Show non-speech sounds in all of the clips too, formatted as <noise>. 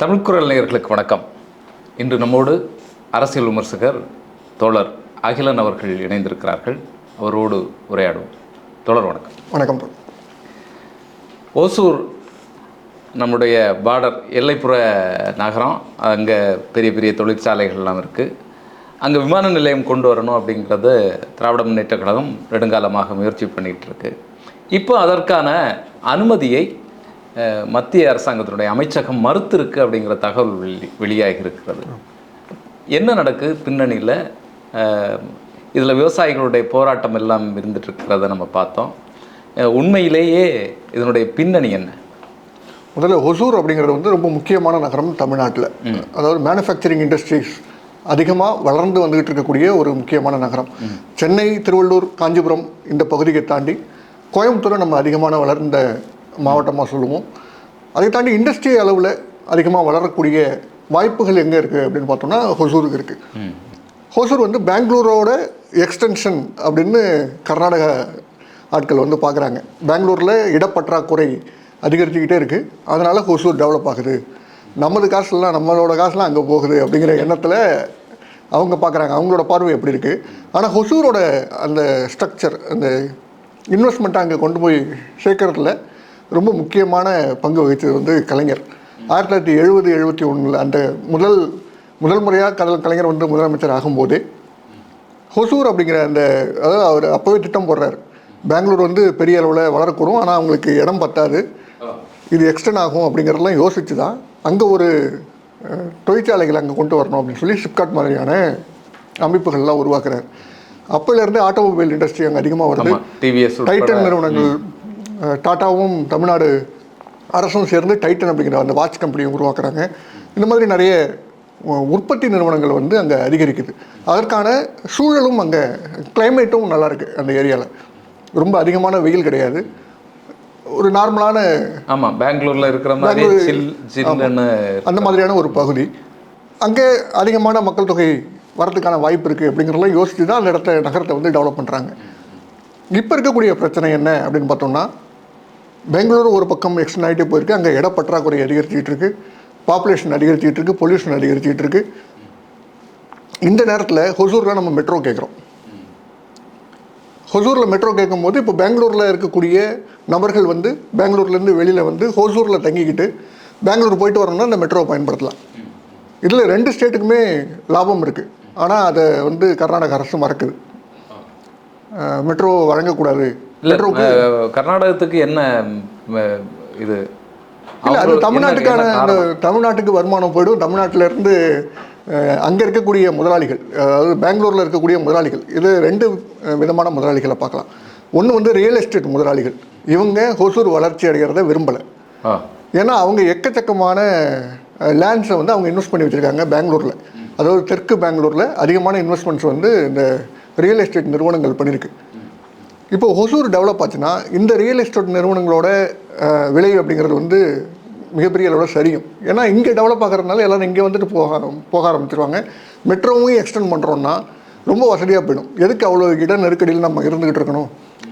தமிழ்குரல் நேயர்களுக்கு வணக்கம். இன்று நம்மோடு அரசியல் விமர்சகர் தோழர் அகிலன் அவர்கள் இணைந்திருக்கிறார்கள். அவரோடு உரையாடுவோம். தோழர் வணக்கம். வணக்கம். ஓசூர் நம்முடைய பார்டர் எல்லைப்புற நகரம். அங்கே பெரிய பெரிய தொழிற்சாலைகள்லாம் இருக்குது அங்கே விமான நிலையம் கொண்டு வரணும் அப்படிங்கிறது திராவிட முன்னேற்ற கழகம் நெடுங்காலமாக முயற்சி பண்ணிகிட்டு இருக்கு. இப்போ அதற்கான அனுமதியை மத்திய அரசாங்கத்தினுடைய அமைச்சகம் மறுத்திருக்கு அப்படிங்கிற தகவல் வெளி வெளியாகி இருக்கிறது என்ன நடக்கு? பின்னணியில் இதில் விவசாயிகளுடைய போராட்டம் எல்லாம் இருந்துட்டு இருக்கிறத நம்ம பார்த்தோம். உண்மையிலேயே இதனுடைய பின்னணி என்ன? முதல்ல ஒசூர் அப்படிங்கிறது வந்து ரொம்ப முக்கியமான நகரம் தமிழ்நாட்டில். அதாவது மேனுஃபேக்சரிங் இண்டஸ்ட்ரீஸ் அதிகமாக வளர்ந்து வந்துகிட்டு இருக்கக்கூடிய ஒரு முக்கியமான நகரம். சென்னை திருவள்ளூர் காஞ்சிபுரம் இந்த பகுதியை தாண்டி கோயம்புத்தூரை நம்ம அதிகமான வளர்ந்த மாவட்டமாக சொல்லுவோம். அதை தாண்டி இண்டஸ்ட்ரி அளவில் அதிகமாக வளரக்கூடிய வாய்ப்புகள் எங்கே இருக்குது அப்படின்னு பார்த்தோம்னா ஹொசூருக்கு இருக்குது ஹோசூர் வந்து பெங்களூரோட எக்ஸ்டென்ஷன் அப்படின்னு கர்நாடக ஆட்கள் வந்து பார்க்குறாங்க பெங்களூரில் இடப்பற்றாக்குறை அதிகரிச்சுக்கிட்டே இருக்குது அதனால் ஹொசூர் டெவலப் ஆகுது. நமது காசுலாம் நம்மளோட காசுலாம் அங்கே போகுது அப்படிங்கிற எண்ணத்தில் அவங்க பார்க்குறாங்க அவங்களோட பார்வை எப்படி இருக்குது ஆனால் ஹொசூரோட அந்த ஸ்ட்ரக்சர் அந்த இன்வெஸ்ட்மெண்ட்டை அங்கே கொண்டு போய் சேர்க்கறதுல ரொம்ப முக்கியமான பங்கு வகித்தது வந்து கலைஞர். ஆயிரத்தி தொள்ளாயிரத்தி எழுபது எழுபத்தி ஒன்றில் அந்த முதல் முதல் முறையாக கலைஞர் கலைஞர் வந்து முதலமைச்சர் ஆகும்போது ஹொசூர் அப்படிங்கிற அந்த அதாவது அவர் அப்போவே திட்டம் போடுறாரு. பெங்களூர் வந்து பெரிய அளவில் வளரக்கூடும் ஆனால் அவங்களுக்கு இடம் பத்தாது. இது எக்ஸ்டெண்ட் ஆகும் அப்படிங்கிறதெல்லாம் யோசிச்சு தான் அங்கே ஒரு தொழிற்சாலைகளை அங்கே கொண்டு வரணும் அப்படின்னு சொல்லி சிப்காட் மாதிரியான அமைப்புகள்லாம் உருவாக்குறாரு. அப்போலேருந்து ஆட்டோமொபைல் இண்டஸ்ட்ரி அங்கே அதிகமாக வருது. டைட்டன் நிறுவனங்கள் டாட்டாவும் தமிழ்நாடு அரசும் சேர்ந்து டைட்டன் அப்படிங்கிற அந்த வாட்ச் கம்பெனியை உருவாக்குறாங்க. இந்த மாதிரி நிறைய உற்பத்தி நிறுவனங்கள் வந்து அங்கே அதிகரிக்குது. அதற்கான சூழலும் அங்கே கிளைமேட்டும் நல்லா இருக்கு அந்த ஏரியாவில் ரொம்ப அதிகமான வெயில் கிடையாது. ஒரு நார்மலான ஆமாம் பெங்களூர்ல இருக்கிற மாதிரி அந்த மாதிரியான ஒரு பகுதி. அங்கே அதிகமான மக்கள் தொகை வரதுக்கான வாய்ப்பு இருக்குது அப்படிங்கிறதெல்லாம் யோசித்து தான் அந்த இடத்த நகரத்தை வந்து டெவலப் பண்ணுறாங்க இப்போ இருக்கக்கூடிய பிரச்சனை என்ன அப்படின்னு பார்த்தோம்னா பெங்களூர் ஒரு பக்கம் எக்ஸ்டன் ஆகிட்டே போயிருக்கு. அங்கே இட பற்றாக்குறை அதிகரிச்சுக்கிட்டு இருக்கு பாப்புலேஷன் அதிகரிச்சுக்கிட்டு இருக்கு பொல்யூஷன் அதிகரிச்சுக்கிட்டு இருக்கு இந்த நேரத்தில் ஹொசூரில் நம்ம மெட்ரோ கேட்குறோம் ஹொசூரில் மெட்ரோ கேட்கும்போது இப்போ பெங்களூரில் இருக்கக்கூடிய நபர்கள் வந்து பெங்களூர்லேருந்து வெளியில் வந்து ஹொசூரில் தங்கிக்கிட்டு பெங்களூர் போயிட்டு வரணும்னா இந்த மெட்ரோவை பயன்படுத்தலாம். இதில் ரெண்டு ஸ்டேட்டுக்குமே லாபம் இருக்குது ஆனால் அதை வந்து கர்நாடக அரசு மறக்குது. மெட்ரோ வழங்கக்கூடாது. கர்நாடகத்துக்கு என்ன இது? இல்லை அது தமிழ்நாட்டுக்கான? தமிழ்நாட்டுக்கு வருமானம் போயிடும். தமிழ்நாட்டில இருந்து அங்கே இருக்கக்கூடிய முதலாளிகள் அதாவது பெங்களூரில் இருக்கக்கூடிய முதலாளிகள் இது ரெண்டு விதமான முதலாளிகளை பார்க்கலாம். ஒன்று வந்து ரியல் எஸ்டேட் முதலாளிகள். இவங்க ஹொசூர் வளர்ச்சி அடைகிறத விரும்பலை. ஏன்னா அவங்க எக்கச்சக்கமான லேண்ட்ஸை வந்து அவங்க இன்வெஸ்ட் பண்ணி வச்சுருக்காங்க பெங்களூரில். அதாவது தெற்கு பெங்களூரில் அதிகமான இன்வெஸ்ட்மெண்ட்ஸ் வந்து இந்த ரியல் எஸ்டேட் நிறுவனங்கள் பண்ணியிருக்கு இப்போ ஒசூர் டெவலப் ஆச்சுன்னா இந்த ரியல் எஸ்டேட் நிறுவனங்களோட விலை அப்படிங்கிறது வந்து மிகப்பெரிய அளவில் சரியும். ஏன்னா இங்கே டெவலப் ஆகிறதுனால எல்லோரும் இங்கே வந்துட்டு போக போக ஆரம்பிச்சிருவாங்க. மெட்ரோவும் எக்ஸ்டெண்ட் பண்ணுறோன்னா ரொம்ப வசதியாக போயிடும். எதுக்கு அவ்வளோ இட நெருக்கடியில் நம்ம இருந்துகிட்டு இருக்கணும்?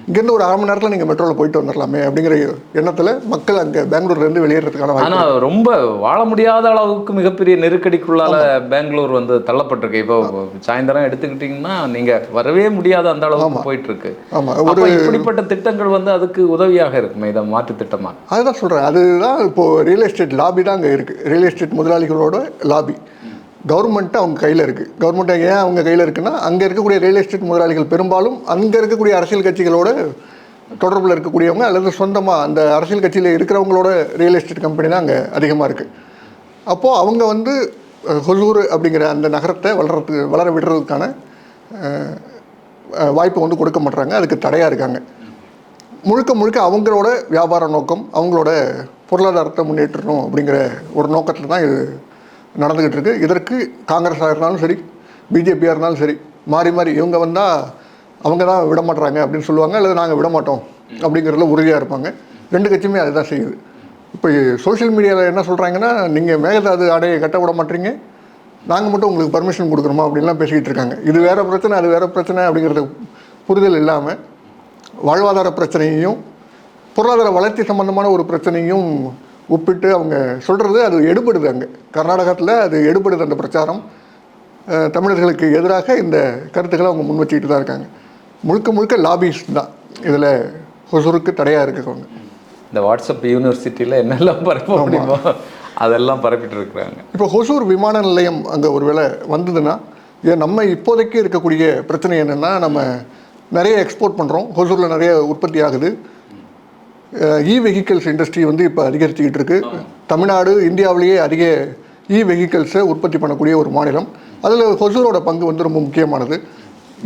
இங்கேருந்து ஒரு அரை மணி நேரத்தில் நீங்கள் மெட்ரோவில் போயிட்டு வந்துடலாமே அப்படிங்கிற எண்ணத்தில் மக்கள் அங்கே பெங்களூர்லேருந்து வெளியேறதுக்கான வாய்ப்பு ஆனா ரொம்ப வாழ முடியாத அளவுக்கு மிகப்பெரிய நெருக்கடிக்குள்ளால பெங்களூர் வந்து தள்ளப்பட்டிருக்கு. இப்போ சாயந்தரம் எடுத்துக்கிட்டீங்கன்னா நீங்க வரவே முடியாத அந்த அளவுக்கு போயிட்டு இருக்கு ஆமாம் அப்போ இப்படிப்பட்ட திட்டங்கள் வந்து அதுக்கு உதவியாக இருக்குமே இதை மாற்று திட்டமா? அதுதான் சொல்கிறேன் அதுதான் இப்போது ரியல் எஸ்டேட் லாபி தான் அங்கே இருக்குது ரியல் எஸ்டேட் முதலாளிகளோட லாபி கவர்மெண்ட்டு அவங்க கையில் இருக்குது கவர்மெண்ட் ஏன் அவங்க கையில் இருக்குன்னா அங்கே இருக்கக்கூடிய ரியல் எஸ்டேட் முதலாளிகள் பெரும்பாலும் அங்கே இருக்கக்கூடிய அரசியல் கட்சிகளோட தொடர்பில் இருக்கக்கூடியவங்க அல்லது சொந்தமாக அந்த அரசியல் கட்சியில் இருக்கிறவங்களோட ரியல் எஸ்டேட் கம்பெனி தான் அங்கே அதிகமாக இருக்குது அப்போது அவங்க வந்து கொல்லூர் ஹொசூர் அப்படிங்கிற அந்த நகரத்தை வளர்கிறதுக்கு வளர விடுறதுக்கான வாய்ப்பு வந்து கொடுக்க மாட்றாங்க. அதுக்கு தடையாக இருக்காங்க. முழுக்க முழுக்க அவங்களோட வியாபார நோக்கம் அவங்களோட பொருளாதாரத்தை முன்னேற்றணும் அப்படிங்கிற ஒரு நோக்கத்தில் தான் இது நடந்துக்கிட்டு இருக்கு இதற்கு காங்கிரஸாக இருந்தாலும் சரி பிஜேபியாக இருந்தாலும் சரி மாறி மாறி இவங்க வந்தால் அவங்க தான் விட மாட்டுறாங்க அப்படின்னு சொல்லுவாங்க அல்லது நாங்கள் விட மாட்டோம் அப்படிங்கிறதுல உறுதியாக இருப்பாங்க. ரெண்டு கட்சியுமே அதுதான் செய்யுது. இப்போ சோஷியல் மீடியாவில் என்ன சொல்கிறாங்கன்னா நீங்கள் மேகதாது ஆடையை கட்ட விட மாட்டீங்க நாங்கள் மட்டும் உங்களுக்கு பர்மிஷன் கொடுக்குறோமா அப்படின்லாம் பேசிக்கிட்டு இருக்காங்க. இது வேறு பிரச்சனை அது வேறு பிரச்சனை அப்படிங்கிறது புரிதல் இல்லாமல் வாழ்வாதார பிரச்சனையையும் பொருளாதார வளர்ச்சி சம்பந்தமான ஒரு பிரச்சனையும் ஒப்பிட்டு அவங்க சொல்கிறது அது எடுபடுது அங்கே. கர்நாடகத்தில் அது எடுபடுது அந்த பிரச்சாரம். தமிழர்களுக்கு எதிராக இந்த கருத்துக்களை அவங்க முன் வச்சுக்கிட்டு தான் இருக்காங்க. முழுக்க முழுக்க லாபிஸ் தான். இதில் ஹொசூருக்கு தடையாக இருக்கிறவங்க இந்த வாட்ஸ்அப் யூனிவர்சிட்டியில் என்னெல்லாம் பரப்ப முடியுமோ அதெல்லாம் பரப்பிட்டு இருக்கிறாங்க. இப்போ ஹொசூர் விமான நிலையம் அங்கே ஒருவேளை வந்ததுன்னா ஏன் நம்ம இப்போதைக்கு இருக்கக்கூடிய பிரச்சனை என்னென்னா நம்ம நிறைய எக்ஸ்போர்ட் பண்ணுறோம் ஹொசூரில் நிறைய உற்பத்தி ஆகுது. இ வெஹிக்கிள்ஸ் இண்டஸ்ட்ரி வந்து இப்போ அதிகரிச்சுக்கிட்டு இருக்கு. தமிழ்நாடு இந்தியாவிலேயே அதிக இ வெஹிக்கிள்ஸை உற்பத்தி பண்ணக்கூடிய ஒரு மாநிலம். அதில் ஹொசூரோட பங்கு வந்து ரொம்ப முக்கியமானது.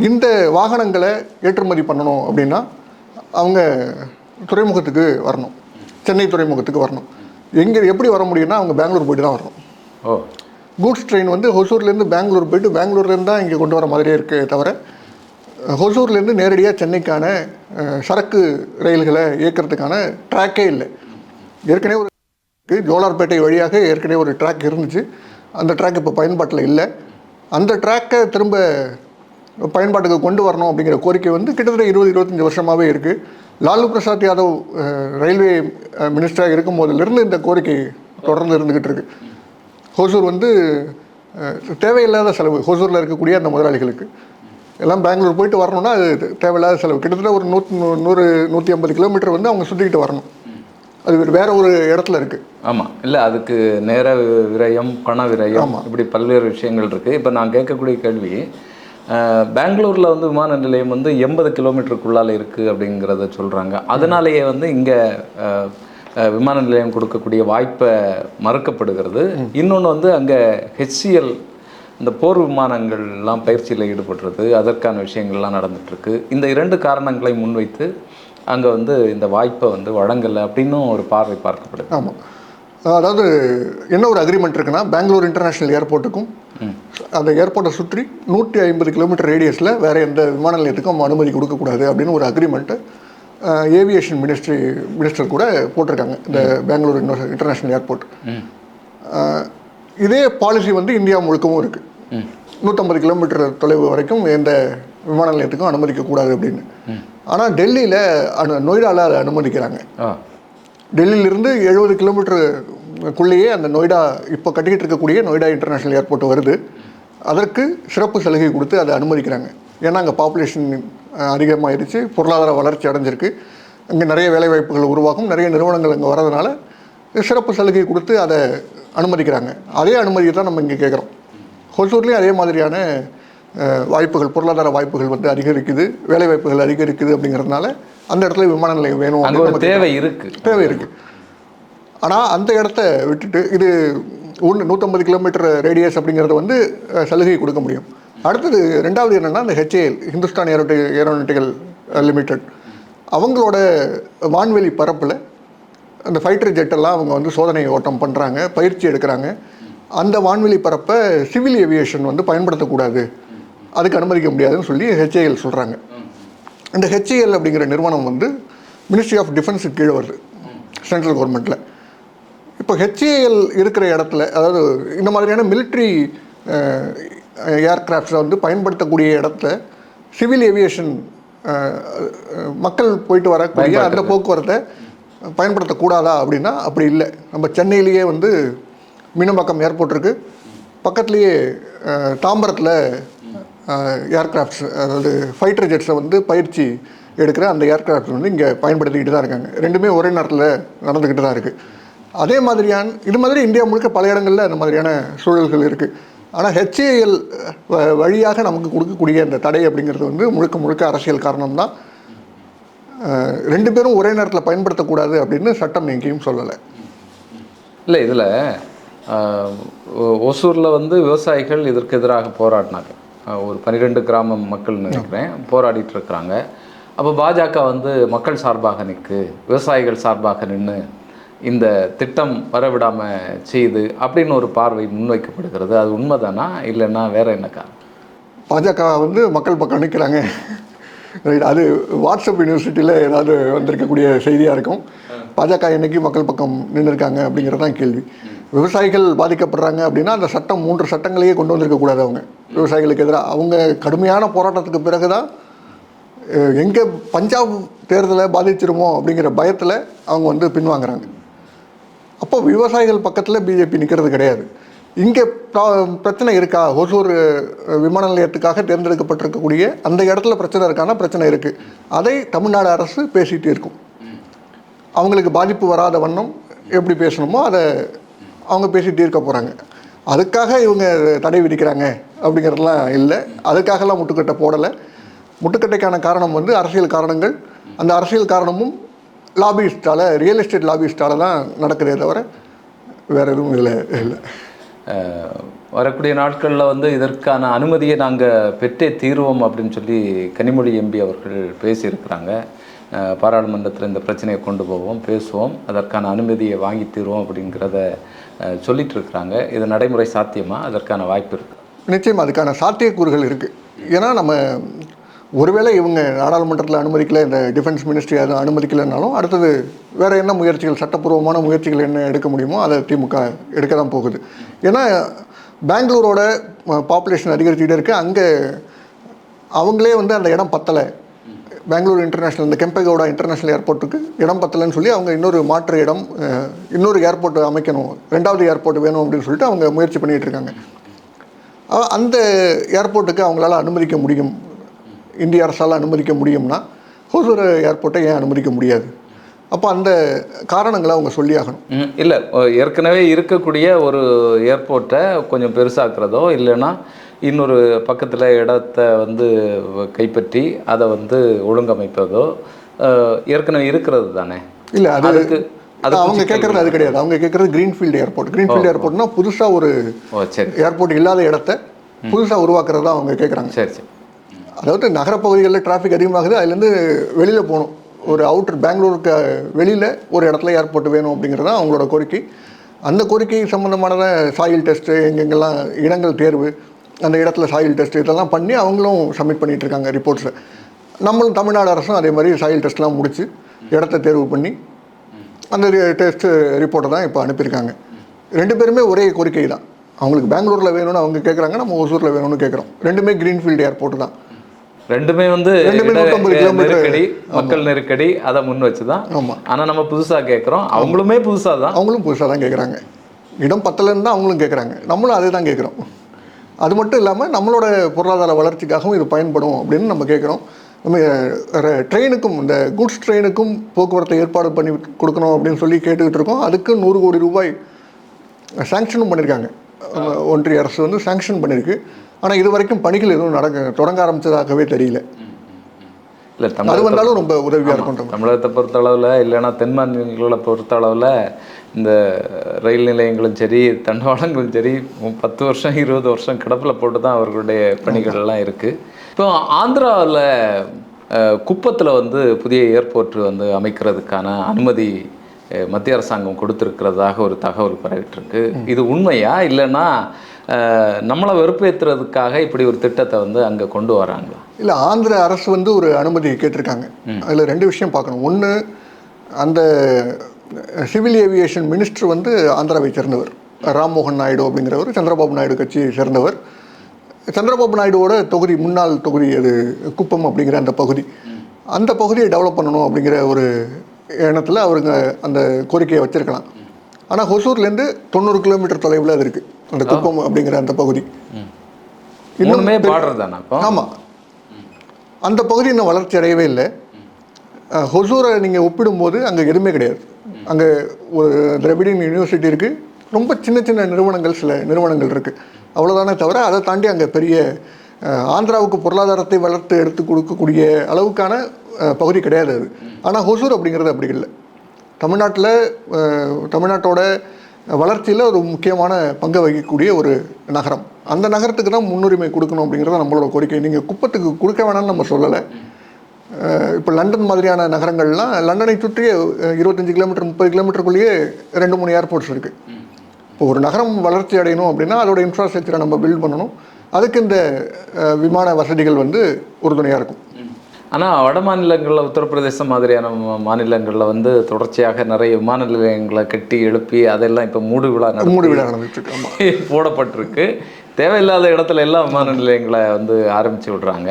இந்த வாகனங்களை ஏற்றுமதி பண்ணணும் அப்படின்னா அவங்க துறைமுகத்துக்கு வரணும். சென்னை துறைமுகத்துக்கு வரணும். எங்கே எப்படி வர முடியும்னா அவங்க பெங்களூர் போயிட்டு தான் வரணும். கூட்ஸ் ட்ரெயின் வந்து ஹொசூர்லேருந்து பெங்களூர் போயிட்டு பெங்களூர்லேருந்து தான் இங்கே கொண்டு வர மாதிரியே இருக்கே தவிர ஹொசூர்லேருந்து நேரடியாக சென்னைக்கான சரக்கு ரயில்களை இயக்கிறதுக்கான ட்ராக்கே இல்லை. ஏற்கனவே ஒரு ஜோலார்பேட்டை வழியாக ஏற்கனவே ஒரு ட்ராக் இருந்துச்சு. அந்த ட்ராக் இப்போ பயன்பாட்டில் இல்லை. அந்த ட்ராக்கை திரும்ப பயன்பாட்டுக்கு கொண்டு வரணும் அப்படிங்கிற கோரிக்கை வந்து கிட்டத்தட்ட இருபது இருபத்தஞ்சி வருஷமாகவே இருக்குது லாலு பிரசாத் யாதவ் ரயில்வே மினிஸ்டராக இருக்கும் போதிலிருந்து இந்த கோரிக்கை தொடர்ந்து இருந்துக்கிட்டு இருக்கு. ஹோசூர் வந்து தேவையில்லாத செலவு ஹோசூரில் இருக்கக்கூடிய அந்த முதலாளிகளுக்கு. எல்லாம் பெங்களூர் போயிட்டு வரணும்னா அது தேவையில்லாத செலவு. கிட்டத்தட்ட ஒரு நூற்றி நூறு நூற்றி ஐம்பது கிலோமீட்டர் வந்து அவங்க சுற்றிக்கிட்டு வரணும். அது வேறு- ஒரு இடத்துல இருக்குது ஆமாம் இல்லை அதுக்கு நேர விரயம் பண விரயம் இப்படி பல்வேறு விஷயங்கள் இருக்குது இப்போ நான் கேட்கக்கூடிய கேள்வி பெங்களூர்ல வந்து விமான நிலையம் வந்து எண்பது கிலோமீட்டருக்குள்ளால இருக்குது அப்படிங்கிறத சொல்கிறாங்க அதனாலேயே வந்து இங்கே விமான நிலையம் கொடுக்கக்கூடிய வாய்ப்பை மறுக்கப்படுகிறது. இன்னொன்று வந்து அங்கே ஹெச்சிஎல் இந்த போர் விமானங்கள்லாம் பயிற்சியில் ஈடுபடுறது அதற்கான விஷயங்கள்லாம் நடந்துட்டுருக்கு. இந்த இரண்டு காரணங்களை முன்வைத்து அங்கே வந்து இந்த வாய்ப்பை வந்து வழங்கலை அப்படின்னும் ஒரு பார்வை பார்க்கப்படுது. ஆமாம் அதாவது என்ன ஒரு அக்ரிமெண்ட் இருக்குன்னா பெங்களூர் இன்டர்நேஷ்னல் ஏர்போர்ட்டுக்கும் அந்த ஏர்போர்ட்டை சுற்றி நூற்றி ஐம்பது கிலோமீட்டர் ரேடியஸில் வேறு எந்த விமான நிலையத்துக்கும் அனுமதி கொடுக்கக்கூடாது அப்படின்னு ஒரு அக்ரிமெண்ட்டு ஏவியேஷன் மினிஸ்ட்ரி மினிஸ்டர் கூட போட்டிருக்காங்க. இந்த பெங்களூர் இன்டர்நேஷ்னல் ஏர்போர்ட் இதே பாலிசி வந்து இந்தியா முழுக்கவும் இருக்குது நூற்றம்பது கிலோமீட்டர் தொலைவு வரைக்கும் எந்த விமான நிலையத்துக்கும் அனுமதிக்கக்கூடாது அப்படின்னு. ஆனால் டெல்லியில் அனு நொய்டாவில் அதை அனுமதிக்கிறாங்க. டெல்லியிலிருந்து எழுபது கிலோமீட்டருக்குள்ளேயே அந்த நொய்டா இப்போ கட்டிக்கிட்டு இருக்கக்கூடிய நொய்டா இன்டர்நேஷ்னல் ஏர்போர்ட் வருது. அதற்கு சிறப்பு சலுகை கொடுத்து அதை அனுமதிக்கிறாங்க. ஏன்னா அங்கே பாப்புலேஷன் அதிகமாகிடுச்சு பொருளாதார வளர்ச்சி அடைஞ்சிருக்கு. அங்கே நிறைய வேலைவாய்ப்புகள் உருவாகும் நிறைய நிறுவனங்கள் அங்கே வரதுனால சிறப்பு சலுகை கொடுத்து அதை அனுமதிக்கிறாங்க. அதே அனுமதியை தான் நம்ம இங்கே கேட்குறோம். ஹொசூர்லேயும் அதே மாதிரியான வாய்ப்புகள் பொருளாதார வாய்ப்புகள் வந்து அதிகரிக்குது வேலைவாய்ப்புகள் அதிகரிக்குது அப்படிங்கிறதுனால அந்த இடத்துல விமான நிலையம் வேணும் தேவை இருக்குது தேவை இருக்கு. ஆனால் அந்த இடத்த விட்டுட்டு இது ஒன்று நூற்றம்பது கிலோமீட்டர் ரேடியஸ் அப்படிங்கிறத வந்து சலுகை கொடுக்க முடியும். அடுத்தது ரெண்டாவது என்னென்னா இந்த ஹெச்ஏஎல் ஹிந்துஸ்தான் ஏரோட்டி ஏரோநாட்டிக்கல் லிமிடெட். அவங்களோட வான்வெளி பரப்பில் அந்த ஃபைட்டர் ஜெட்டெல்லாம் அவங்க வந்து சோதனை ஓட்டம் பண்ணுறாங்க பயிற்சி எடுக்கிறாங்க. அந்த வான்வெளி பரப்பை சிவில் ஏவியேஷன் வந்து பயன்படுத்தக்கூடாது. அதுக்கு அனுமதிக்க முடியாதுன்னு சொல்லி ஹெச்ஏஎல் சொல்கிறாங்க இந்த ஹெச்ஏஎல் அப்படிங்கிற நிறுவனம் வந்து மினிஸ்ட்ரி ஆஃப் டிஃபென்ஸுக்கு கீழே வருது சென்ட்ரல் கவர்மெண்ட்டில் இப்போ ஹெச்ஏஎல் இருக்கிற இடத்துல அதாவது இந்த மாதிரியான மிலிட்ரி ஏர்கிராஃப்ட்ஸை வந்து பயன்படுத்தக்கூடிய இடத்துல சிவில் ஏவியேஷன் மக்கள் போயிட்டு வரக்கூடிய அந்த போக்குவரத்தை பயன்படுத்தக்கூடாதா அப்படின்னா அப்படி இல்லை. நம்ம சென்னையிலேயே வந்து மீனம்பாக்கம் ஏர்போர்ட் இருக்குது பக்கத்துலேயே தாம்பரத்தில் ஏர்கிராஃப்ட்ஸ் அதாவது ஃபைட்டர் ஜெட்ஸை வந்து பயிற்சி எடுக்கிற அந்த ஏர்கிராஃப்ட் வந்து இங்கே பயன்படுத்திக்கிட்டு தான் இருக்காங்க. ரெண்டுமே ஒரே நேரத்தில் நடந்துக்கிட்டு தான் இருக்குது அதே மாதிரியான இது மாதிரி இந்தியா முழுக்க பல இடங்களில் அந்த மாதிரியான சூழல்கள் இருக்குது ஆனால் ஹெச்ஏஎல் வழியாக நமக்கு கொடுக்கக்கூடிய அந்த தடை அப்படிங்கிறது வந்து முழுக்க முழுக்க அரசியல் காரணம்தான். ரெண்டு பேரும் ஒரே நேரத்தில் பயன்படுத்தக்கூடாது அப்படின்னு சட்டம் எங்கேயும் சொல்லலை. இல்லை இதில் ஒசூரில் வந்து விவசாயிகள் இதற்கு எதிராக போராடினாங்க. ஒரு பன்னிரெண்டு கிராம மக்கள் நினைக்கிறேன் போராடிட்டு இருக்கிறாங்க. அப்போ பாஜக வந்து மக்கள் சார்பாக நிற்கு விவசாயிகள் சார்பாக நின்று இந்த திட்டம் வரவிடாம செய்யுது அப்படின்னு ஒரு பார்வை முன்வைக்கப்படுகிறது. அது உண்மைதானா இல்லைன்னா வேற என்ன காரணம்? பாஜக வந்து மக்கள் பக்கம் நிற்கிறாங்க ரைட் அது வாட்ஸ்அப் யூனிவர்சிட்டியில் ஏதாவது வந்திருக்கக்கூடிய செய்தியாக இருக்கும். பாஜக என்றைக்கு மக்கள் பக்கம் நின்றுருக்காங்க அப்படிங்கிறது தான் கேள்வி. விவசாயிகள் பாதிக்கப்படுறாங்க அப்படின்னா அந்த சட்டம் மூன்று சட்டங்களையே கொண்டு வந்திருக்கக்கூடாது அவங்க. விவசாயிகளுக்கு எதிராக அவங்க கடுமையான போராட்டத்துக்கு பிறகு தான் எங்கே பஞ்சாப் தேர்தலை பாதிச்சிருமோ அப்படிங்கிற பயத்தில் அவங்க வந்து பின்வாங்குறாங்க. அப்போ விவசாயிகள் பக்கத்தில் பிஜேபி நிற்கிறது கிடையாது. இங்கே பிரச்சனை இருக்கா? ஒசூர் விமான நிலையத்துக்காக தேர்ந்தெடுக்கப்பட்டிருக்கக்கூடிய அந்த இடத்துல பிரச்சனை இருக்கான? பிரச்சனை இருக்குது அதை தமிழ்நாடு அரசு பேசிகிட்டு இருக்கும். அவங்களுக்கு பாதிப்பு வராத வண்ணம் எப்படி பேசணுமோ அதை அவங்க பேசிகிட்டு இருக்க போகிறாங்க அதுக்காக இவங்க தடை விதிக்கிறாங்க அப்படிங்கிறதுலாம் இல்லை. அதுக்காகலாம் முட்டுக்கட்டை போடலை. முட்டுக்கட்டைக்கான காரணம் வந்து அரசியல் காரணங்கள். அந்த அரசியல் காரணமும் லாபியிஸ்டால் ரியல் எஸ்டேட் லாபியிஸ்டால தான் நடக்கிறதே தவிர வேறு எதுவும் இதில் இல்லை. வரக்கூடிய நாட்களில் வந்து இதற்கான அனுமதியை நாங்கள் பெற்றே தீர்வோம் அப்படின்னு சொல்லி கனிமொழி எம்பி அவர்கள் பேசியிருக்கிறாங்க. பாராளுமன்றத்தில் இந்த பிரச்சனையை கொண்டு போவோம் பேசுவோம் அதற்கான அனுமதியை வாங்கி தீர்வோம் அப்படிங்கிறத சொல்லிட்டு இருக்கிறாங்க. இது நடைமுறை சாத்தியமாக அதற்கான வாய்ப்பு இருக்குது நிச்சயம் அதுக்கான சாத்தியக்கூறுகள் இருக்குது ஏன்னா நம்ம ஒருவேளை இவங்க நாடாளுமன்றத்தில் அனுமதிக்கல இந்த டிஃபென்ஸ் மினிஸ்ட்ரி அதை அனுமதிக்கலைன்னாலும் அடுத்தது வேறு என்ன முயற்சிகள் சட்டப்பூர்வமான முயற்சிகள் என்ன எடுக்க முடியுமோ அதை திமுக எடுக்க தான் போகுது. ஏன்னா பெங்களூரோட பாப்புலேஷன் அதிகரிச்சுக்கிட்டே இருக்குது அங்கே அவங்களே வந்து அந்த இடம் பத்தலை. பெங்களூர் இன்டர்நேஷ்னல் இந்த கெம்பேகவுடா இன்டர்நேஷ்னல் ஏர்போர்ட்டுக்கு இடம் பத்தலைன்னு சொல்லி அவங்க இன்னொரு மாற்று இடம் இன்னொரு ஏர்போர்ட் அமைக்கணும். ரெண்டாவது ஏர்போர்ட் வேணும் அப்படின்னு சொல்லிட்டு அவங்க முயற்சி பண்ணிகிட்டு இருக்காங்க. அந்த ஏர்போர்ட்டுக்கு அவங்களால அனுமதிக்க முடியும். இந்திய அரசால் அனுமதிக்க முடியும்னா ஹோசூர் ஏர்போர்ட்டை ஏன் அனுமதிக்க முடியாது? அப்போ அந்த காரணங்களை அவங்க சொல்லி ஆகணும் ம், இல்லை ஏற்கனவே இருக்கக்கூடிய ஒரு ஏர்போர்ட்டை கொஞ்சம் பெருசாக்குறதோ இல்லைன்னா இன்னொரு பக்கத்தில் இடத்த வந்து கைப்பற்றி அதை வந்து ஒழுங்கமைப்பதோ ஏற்கனவே இருக்கிறது தானே? இல்லை அது அதுக்கு அது அவங்க கேட்குறது அது கிடையாது. அவங்க கேட்குறது கிரீன்ஃபீல்டு ஏர்போர்ட் கிரீன்ஃபீல்டு ஏர்போர்ட்னா புதுசாக ஒரு சரி. ஏர்போர்ட் இல்லாத இடத்த புதுசாக உருவாக்குறது தான் அவங்க கேட்குறாங்க சரி சரி. அதாவது நகரப்பகுதிகளில் டிராஃபிக் அதிகமாகுது அதுலேருந்து வெளியில் போகணும். ஒரு அவுட்டர் பெங்களூருக்கு வெளியில் ஒரு இடத்துல ஏர்போர்ட் வேணும் அப்படிங்கிறது தான் அவங்களோட கோரிக்கை. அந்த கோரிக்கை சம்மந்தமான சாயில் டெஸ்ட்டு எங்கெங்கெல்லாம் இடங்கள் தேர்வு அந்த இடத்துல சாயில் டெஸ்ட் இதெல்லாம் பண்ணி அவங்களும் சப்மிட் பண்ணிகிட்டு இருக்காங்க ரிப்போர்ட்ஸை நம்மளும் தமிழ்நாடு அரசும் அதே மாதிரி சாயில் டெஸ்ட்லாம் முடித்து இடத்த தேர்வு பண்ணி அந்த டெஸ்ட்டு ரிப்போர்ட்டை தான் இப்போ அனுப்பியிருக்காங்க. ரெண்டு பேருமே ஒரே கோரிக்கை தான். அவங்களுக்கு பெங்களூரில் வேணும்னு அவங்க கேட்குறாங்க நம்ம ஒசூரில் வேணும்னு கேட்குறோம் ரெண்டுமே க்ரீன்ஃபீல்டு ஏர்போர்ட் தான். ரெண்டுமே வந்து ரெண்டுமே இட- 150 கிலோமீட்டர். நெருக்கடி மக்கள் நெருக்கடி அதை முன் வச்சு தான் ஆனால் நம்ம புதுசாக கேட்குறோம் அவங்களுமே புதுசாக தான் அவங்களும் புதுசாக தான் கேட்குறாங்க இடம் பத்தலைன்னு தான் அவங்களும் கேட்குறாங்க நம்மளும் அதே தான் கேட்குறோம் அது மட்டும் இல்லாமல் நம்மளோட பொருளாதார வளர்ச்சிக்காகவும் இது பயன்படும் அப்படின்னு நம்ம கேட்குறோம் நம்ம ட்ரெயினுக்கும் இந்த குட்ஸ் ட்ரெயினுக்கும் போக்குவரத்தை ஏற்பாடு பண்ணி கொடுக்கணும் அப்படின்னு சொல்லி கேட்டுக்கிட்டு இருக்கோம். அதுக்கு நூறு கோடி ரூபாய் சாங்ஷனும் பண்ணியிருக்காங்க ஒன்றிய அரசு வந்து சாங்ஷன் பண்ணியிருக்கு ஆனால் இது வரைக்கும் பணிகள் எதுவும் நடக்க தொடங்க ஆரம்பிச்சதாகவே தெரியல. இல்லை அது தமிழ் வந்தாலும் ரொம்ப உதவியாக இருக்கும் தமிழகத்தை பொறுத்த அளவில் இல்லைன்னா தென் மாநிலங்களை பொறுத்த அளவில் இந்த ரயில் நிலையங்களும் சரி தண்டவாளங்களும் சரி பத்து வருஷம் இருபது வருஷம் கிடப்பில் போட்டு தான் அவர்களுடைய பணிகள் எல்லாம் இருக்குது இப்போ ஆந்திராவில் குப்பத்தில் வந்து புதிய ஏர்போர்ட் வந்து அமைக்கிறதுக்கான அனுமதி மத்திய அரசாங்கம் கொடுத்துருக்கிறதாக ஒரு தகவல் பரவிட்டிருக்கு இது உண்மையா இல்லைன்னா நம்மளை வெறுப்பேற்றுறதுக்காக இப்படி ஒரு திட்டத்தை வந்து அங்கே கொண்டு வராங்களா இல்லை ஆந்திர அரசு வந்து ஒரு அனுமதி கேட்டிருக்காங்க. அதில் ரெண்டு விஷயம் பார்க்கணும். ஒன்று அந்த சிவில் ஏவியேஷன் மினிஸ்டர் வந்து ஆந்திராவை சேர்ந்தவர். ராம்மோகன் நாயுடு அப்படிங்கிறவர் சந்திரபாபு நாயுடு கட்சியை சேர்ந்தவர். சந்திரபாபு நாயுடுவோட தொகுதி முன்னாள் தொகுதி அது குப்பம் அப்படிங்கிற அந்த பகுதி. அந்த பகுதியை டெவலப் பண்ணணும் அப்படிங்கிற ஒரு எண்ணத்தில் அவருங்க அந்த கோரிக்கையை வச்சிருக்கலாம். ஆனால் ஹொசூர்லேருந்து தொண்ணூறு கிலோமீட்டர் தொலைவில் அது இருக்குது அந்த குப்பம் அப்படிங்கிற அந்த பகுதி. இன்னுமே பார்டர் தானே ஆமாம் அந்த பகுதி இன்னும் வளர்ச்சி அடையவே இல்லை. ஹொசூரை நீங்கள் ஒப்பிடும்போது அங்கே எதுவுமே கிடையாது. அங்கே ஒரு திரவிடியன் யூனிவர்சிட்டி இருக்குது ரொம்ப சின்ன சின்ன நிறுவனங்கள் சில நிறுவனங்கள் இருக்குது அவ்வளோதானே தவிர அதை தாண்டி அங்கே பெரிய ஆந்திராவுக்கு பொருளாதாரத்தை வளர்த்து எடுத்து கொடுக்கக்கூடிய அளவுக்கான பகுதி கிடையாது அது. ஆனால் ஹொசூர் அப்படிங்கிறது அப்படி இல்லை. தமிழ்நாட்டில் தமிழ்நாட்டோட வளர்ச்சியில் ஒரு முக்கியமான பங்கை வகிக்கக்கூடிய ஒரு நகரம். அந்த நகரத்துக்கு தான் முன்னுரிமை கொடுக்கணும் அப்படிங்கிறது நம்மளோட கோரிக்கை. நீங்கள் குப்பத்துக்கு கொடுக்க வேணாம்னு நம்ம சொல்லலை. இப்போ லண்டன் மாதிரியான நகரங்கள்லாம் லண்டனை சுற்றியே இருபத்தஞ்சி இருபத்தஞ்சு கிலோமீட்டர் முப்பது கிலோமீட்டருக்குள்ளேயே ரெண்டு மூணு ஏர்போர்ட்ஸ் இருக்குது இப்போ ஒரு நகரம் வளர்ச்சி அடையணும் அப்படின்னா அதோட இன்ஃப்ராஸ்ட்ரக்சரை நம்ம பில்ட் பண்ணணும். அதுக்கு இந்த விமான வசதிகள் வந்து உறுதுணையாக இருக்கும். ஆனால் வட மாநிலங்களில் உத்தரப்பிரதேசம் மாதிரியான மாநிலங்களில் வந்து தொடர்ச்சியாக நிறைய விமான நிலையங்களை கட்டி எழுப்பி அதெல்லாம் இப்போ மூடு விழா மூடு விழா நடந்துட்டு <laughs> போடப்பட்டிருக்கு. தேவையில்லாத இடத்துல எல்லாம் விமான நிலையங்களை வந்து ஆரம்பித்து விடுறாங்க.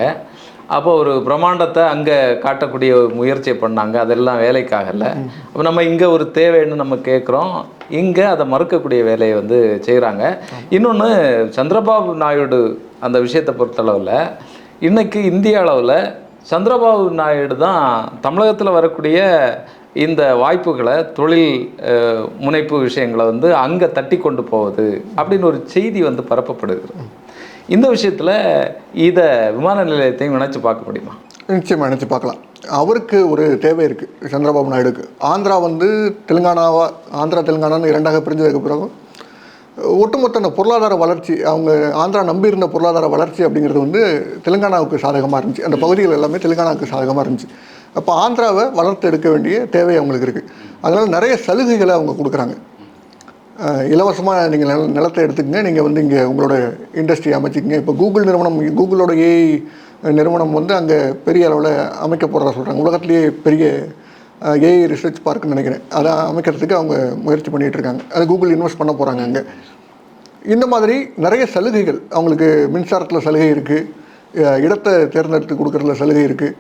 அப்போ ஒரு பிரம்மாண்டத்தை அங்கே காட்டக்கூடிய முயற்சியை பண்ணாங்க. அதெல்லாம் வேலைக்காகல அப்போ நம்ம இங்கே ஒரு தேவைன்னு நம்ம கேட்குறோம் இங்கே அதை மறுக்கக்கூடிய வேலையை வந்து செய்கிறாங்க இன்னொன்று சந்திரபாபு நாயுடு அந்த விஷயத்தை பொறுத்தளவில் இன்னைக்கு இந்திய அளவில் சந்திரபாபு நாயுடு தான் தமிழகத்தில் வரக்கூடிய இந்த வாய்ப்புகளை தொழில் முனைப்பு விஷயங்களை வந்து அங்கே தட்டி கொண்டு போவது அப்படின்னு ஒரு செய்தி வந்து பரப்பப்படுகிறது. இந்த விஷயத்தில் இதை விமான நிலையத்தையும் நினச்சி பார்க்க முடியுமா? நிச்சயமாக நினச்சி பார்க்கலாம். அவருக்கு ஒரு தேவை இருக்குது சந்திரபாபு நாயுடுக்கு. ஆந்திரா வந்து தெலுங்கானாவா ஆந்திரா தெலுங்கானான்னு இரண்டாக பிரிஞ்சதுக்கு பிறகு ஒட்டுமொத்த அந்த பொருளாதார வளர்ச்சி அவங்க ஆந்திரா நம்பியிருந்த பொருளாதார வளர்ச்சி அப்படிங்கிறது வந்து தெலுங்கானாவுக்கு சாதகமாக இருந்துச்சு. அந்த பகுதிகள் எல்லாமே தெலுங்கானாவுக்கு சாதகமாக இருந்துச்சு. அப்போ ஆந்திராவை வளர்த்து எடுக்க வேண்டிய தேவை அவங்களுக்கு இருக்குது அதனால் நிறைய சலுகைகளை அவங்க கொடுக்குறாங்க. இலவசமாக நீங்கள் நில நிலத்தை எடுத்துக்கங்க. நீங்கள் வந்து இங்கே உங்களோட இண்டஸ்ட்ரி அமைச்சிக்கங்க. இப்போ கூகுள் நிறுவனம் கூகுளோட ஏஐ நிறுவனம் வந்து அங்கே பெரிய அளவில் அமைக்க போகிறதா சொல்கிறாங்க உலகத்துலேயே பெரிய ஏஐ ரிசர்ச் பார்க்குன்னு நினைக்கிறேன். அதை அமைக்கிறதுக்கு அவங்க முயற்சி பண்ணிகிட்டு இருக்காங்க. அது கூகுள் இன்வெஸ்ட் பண்ண போகிறாங்க அங்கே. இந்த மாதிரி நிறைய சலுகைகள். அவங்களுக்கு மின்சாரத்தில் சலுகை இருக்குது இடத்தை தேர்ந்தெடுத்து கொடுக்குறதுல சலுகை இருக்குது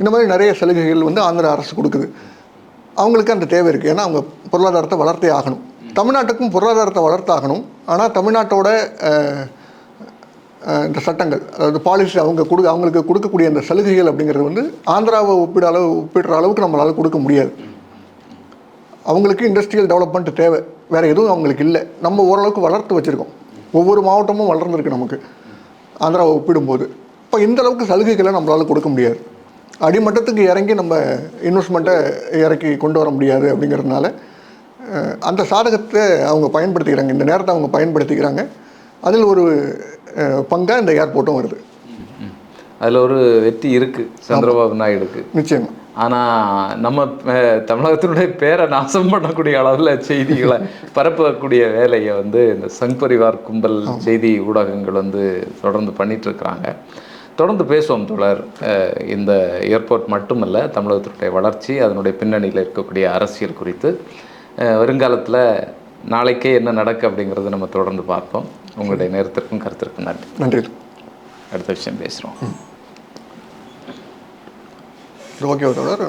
இந்த மாதிரி நிறைய சலுகைகள் வந்து ஆந்திர அரசு கொடுக்குது. அவங்களுக்கு அந்த தேவை இருக்குது ஏன்னா அவங்க பொருளாதாரத்தை வளர்த்தே ஆகணும். தமிழ்நாட்டுக்கும் பொருளாதாரத்தை வளர்த்தாகணும். ஆனால் தமிழ்நாட்டோட இந்த சட்டங்கள் அதாவது பாலிசி அவங்க கொடு அவங்களுக்கு கொடுக்கக்கூடிய அந்த சலுகைகள் அப்படிங்கிறது வந்து ஆந்திராவை ஒப்பிட அளவு ஒப்பிடுற அளவுக்கு நம்மளால் கொடுக்க முடியாது. அவங்களுக்கு இண்டஸ்ட்ரியல் டெவலப்மெண்ட் தேவை. வேறு எதுவும் அவங்களுக்கு இல்லை. நம்ம ஓரளவுக்கு வளர்த்து வச்சுருக்கோம். ஒவ்வொரு மாவட்டமும் வளர்ந்துருக்கு நமக்கு. ஆந்திராவை ஒப்பிடும்போது. இப்போ இந்த அளவுக்கு சலுகைகளை நம்மளால் கொடுக்க முடியாது. அடிமட்டத்துக்கு இறங்கி நம்ம இன்வெஸ்ட்மெண்ட்டை இறக்கி கொண்டு வர முடியாது அப்படிங்கிறதுனால அந்த சாதகத்தை அவங்க பயன்படுத்திக்கிறாங்க. இந்த நேரத்தை அவங்க பயன்படுத்திக்கிறாங்க. அதில் ஒரு பங்காக இந்த ஏர்போர்ட்டும் வருது. அதில் ஒரு வெற்றி இருக்குது சந்திரபாபு நாயுடுக்கு. நிச்சயமாக ஆனால் நம்ம தமிழகத்தினுடைய பேரை நாசம் பண்ணக்கூடிய அளவில் செய்திகளை பரப்பக்கூடிய வேலையை வந்து இந்த சங் பரிவார் கும்பல் செய்தி ஊடகங்கள் வந்து தொடர்ந்து பண்ணிட்டு இருக்கிறாங்க தொடர்ந்து பேசுவோம் தொடர் இந்த ஏர்போர்ட் மட்டுமல்ல தமிழகத்தினுடைய வளர்ச்சி அதனுடைய பின்னணியில் இருக்கக்கூடிய அரசியல் குறித்து. வருங்காலத்தில் நாளைக்கே என்ன நடக்கு அப்படிங்கிறத நம்ம தொடர்ந்து பார்ப்போம். உங்களுடைய நேரத்திற்கும் கருத்திற்கும் நன்றி. நன்றி. அடுத்த விஷயம் பேசுகிறோம் ஓகே தொடர்